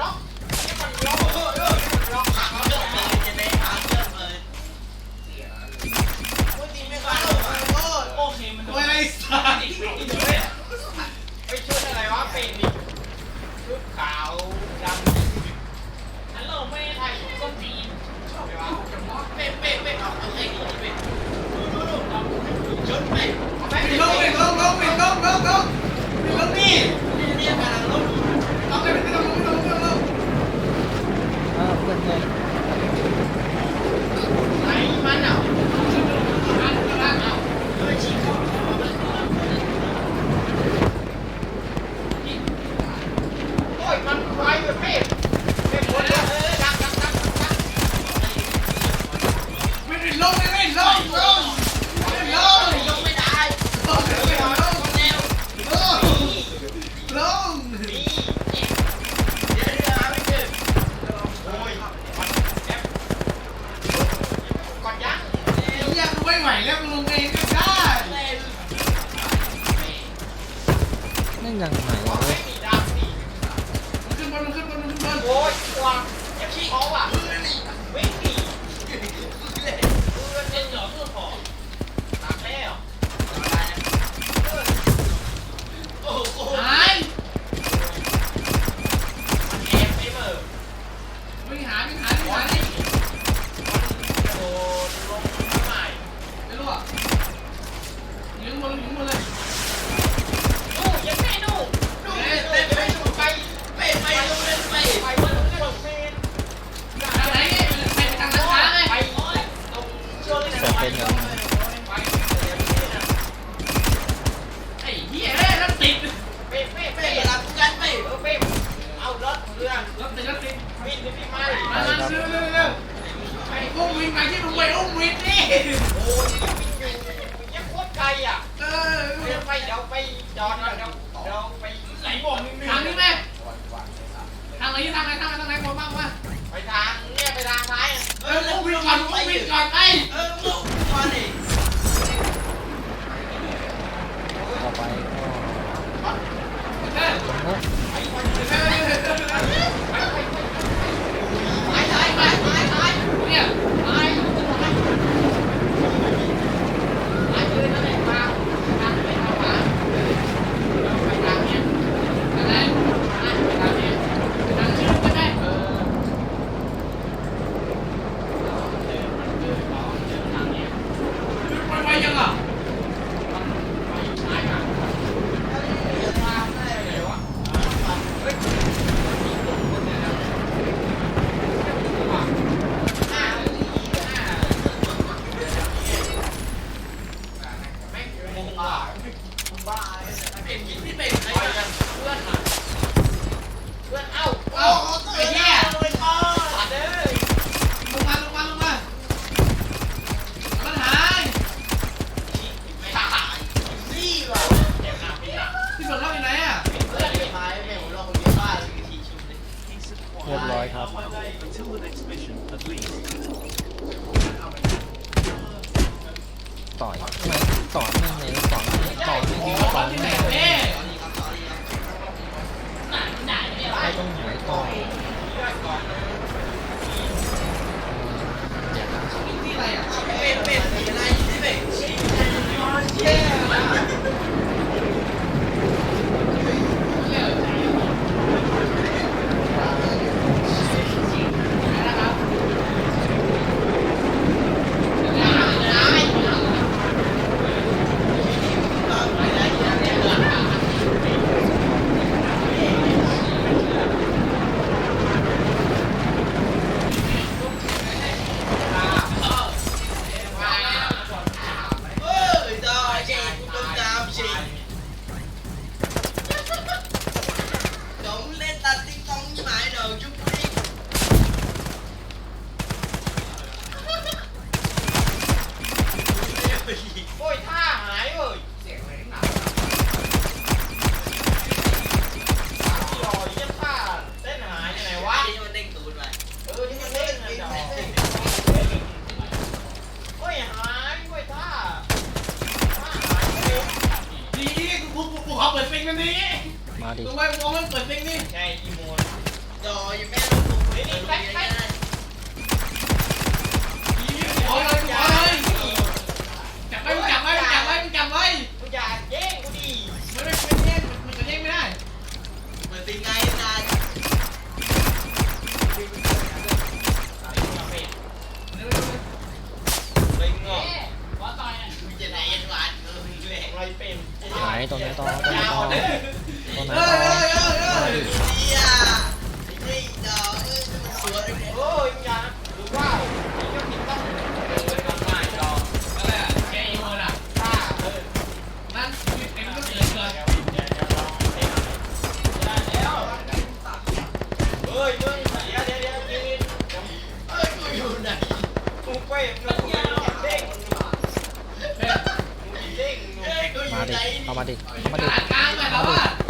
ล็อกให้มันล็อกเออเออให้มันล็อกขังมันด้วยดีจะได้หาเรื่องเลยโอ้ยดีไม่เข้าเลยเออโอเคมันโดนไอ้สัสไปช่วยอะไรวะเป็นดิชุดขาวดำฮัลโหลไม่ได้ถ่ายชุดส้นตีนชอบไหมวะเป็ดเป็ดเป็ดออกมาเลยเป็ดดูดูดูเอาชุดเป็ดเป็ดลงเป็ดลงลงเป็ดลงลงลงเป็ดลงนี่เรียกกำลังลงเอาไปเป็ดลงลงลง กันเลยไม่ได้ลงไม่ได้ลง วิดก่อนไป มาดิเอามาดิเอามาดิเอามาดิ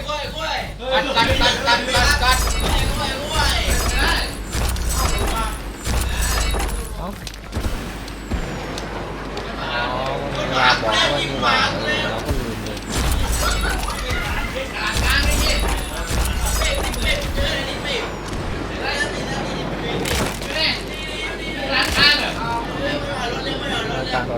กัดกัดกัดกัดกัดกัดเอาเอาเวลาบอกว่ามีวางเลย การร้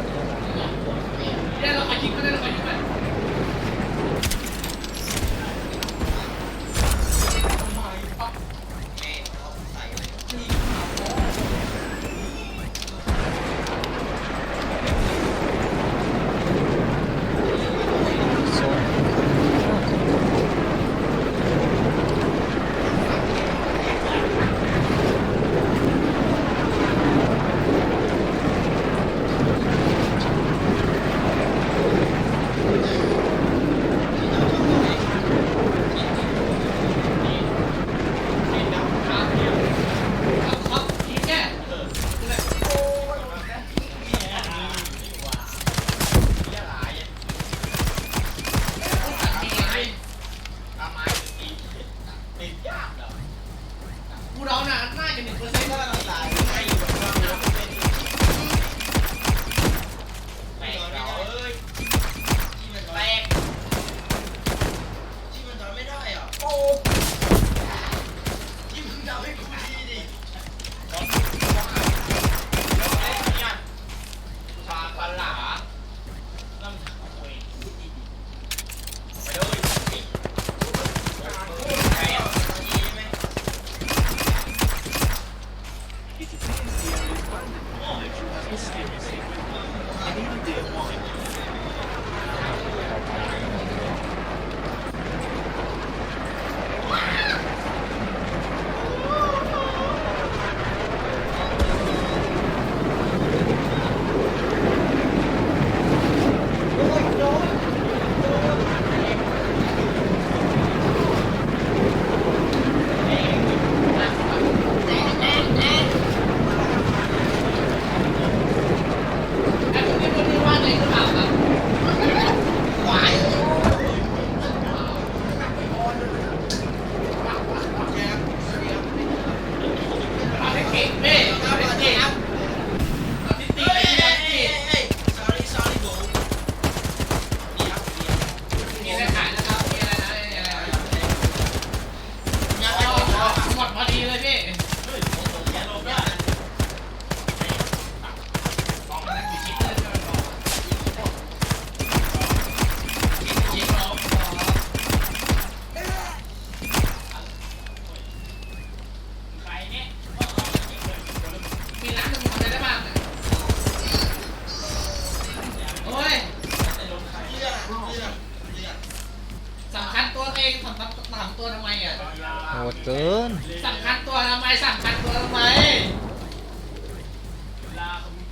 one.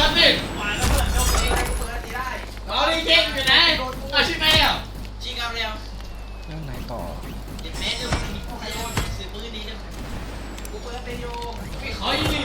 รับด้จิ้เจ๊งอยู่ไหนอาชิบแม่เอาชิเอาเร็วเรื่องไหนต่อเด็กแม่จะมีพวกไอ้โอ้ซื้อปืนนี้เนี่ยกูเปิดไปโยไม่ขอยิง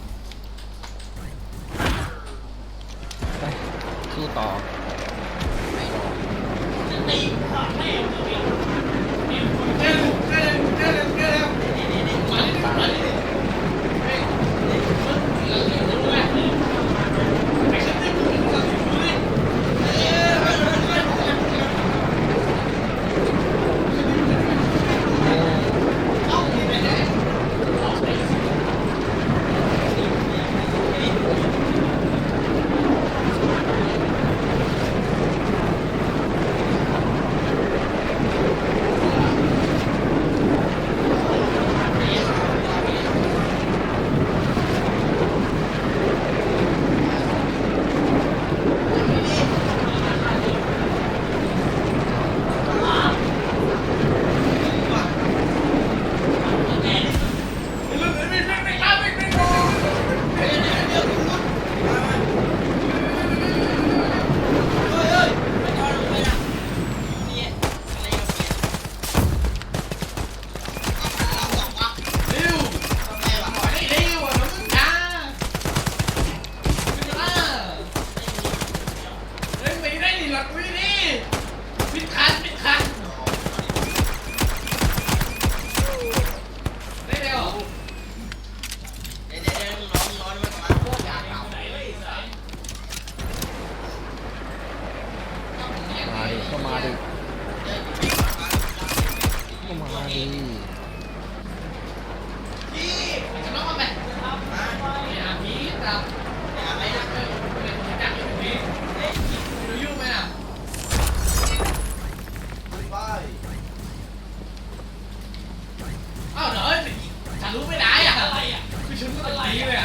Yeah.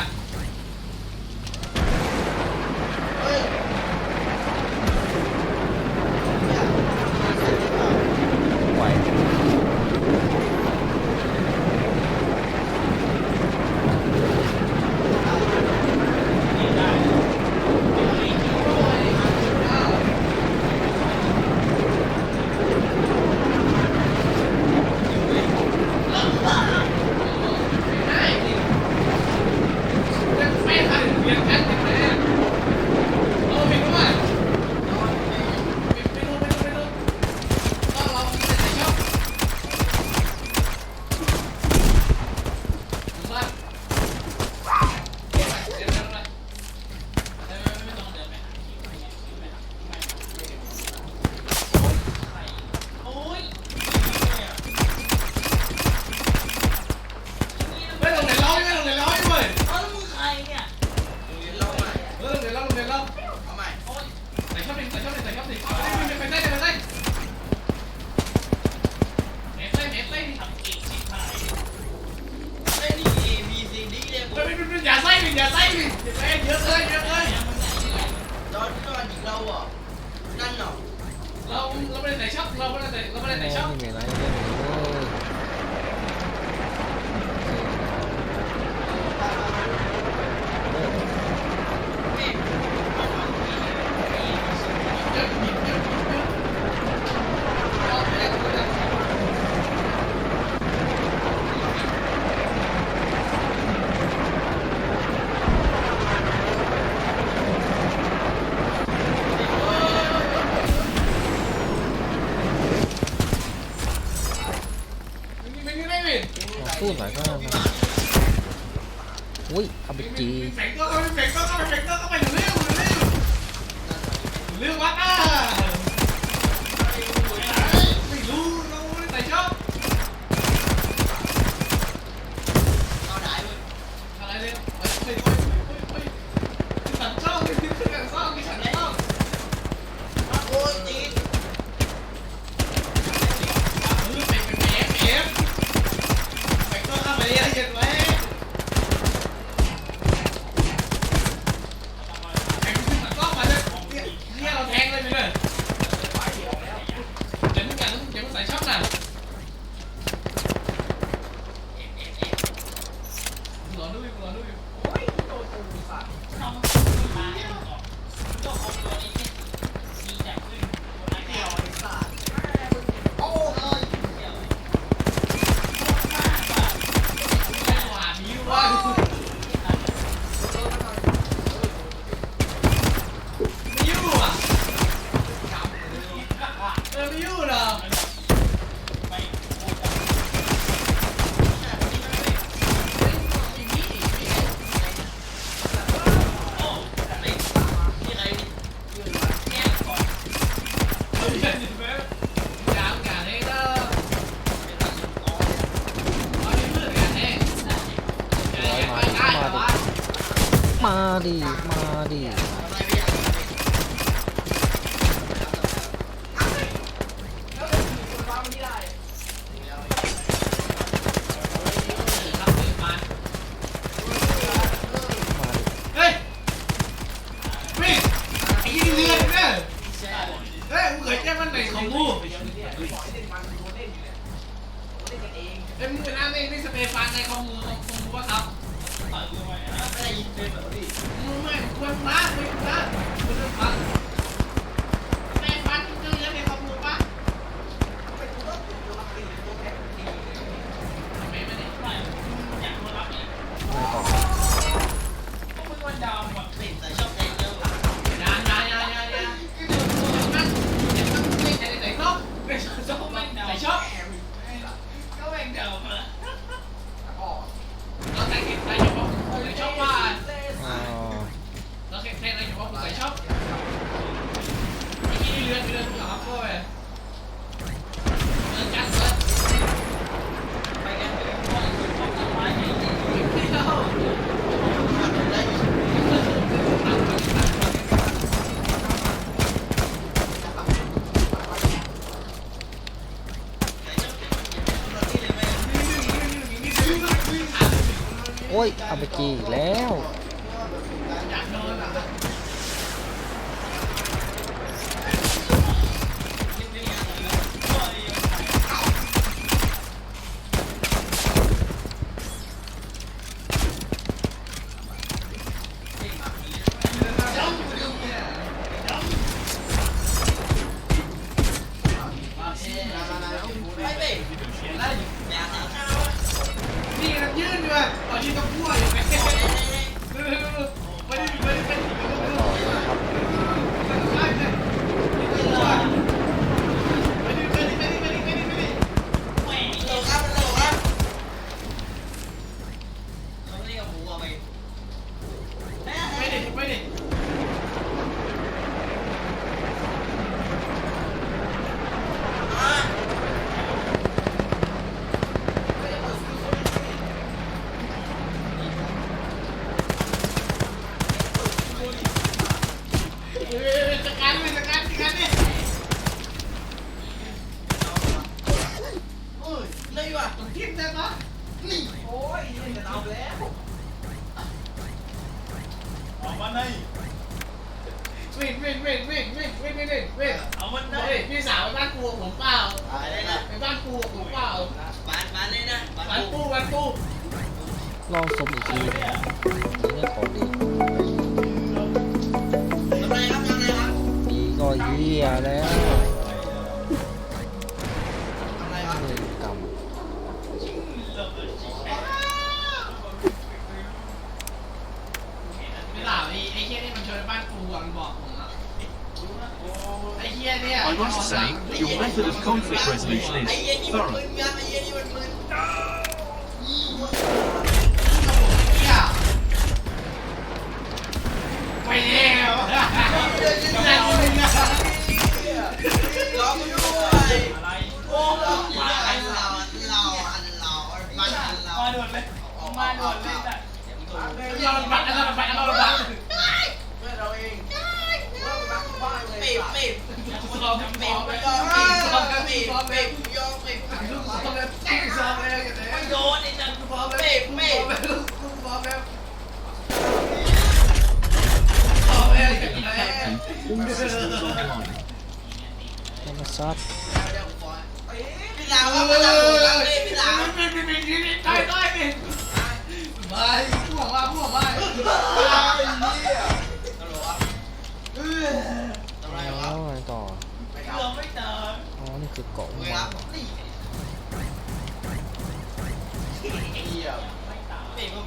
usually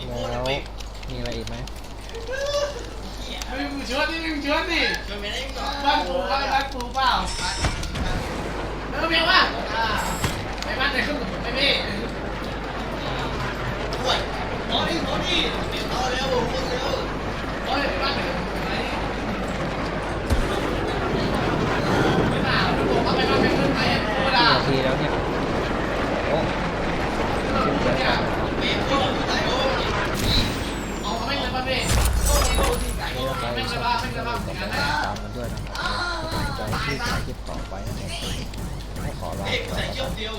แล้พูดวปีบมีอะไรอีกไหมไม่มึงเชิญนี่มึงเชิญนี่ช่วยไม่ได้ก่อนบ้านปูบ้านบ้านปูเปล่าเออเมียว่าไปบ้านไหนขึ้นไปพี่ป่วยโอ้ยโอ้ยเดี๋ยวเอาเร็วพูดเร็วโอ้ยไปบ้านไหนไหนไม่น่าดูบอกว่าไปบ้านไหนขึ้นไปอะธรรมดากี่นาทีแล้วเนี่ยโอ้ขึ้นเจอกันปีบพูดไหนโอ้ยเอาไม่เลยป่ะพี่ นี่เราไปไม่สเลยอบป่ะไม่เลยป่ะอย่างนั้นตามกันด้วยนะครับถ้าสนใจที่ถ่ายคลิปต่อไปนะครับขอลาไปก่อนใส่นะคเชือรับเดียว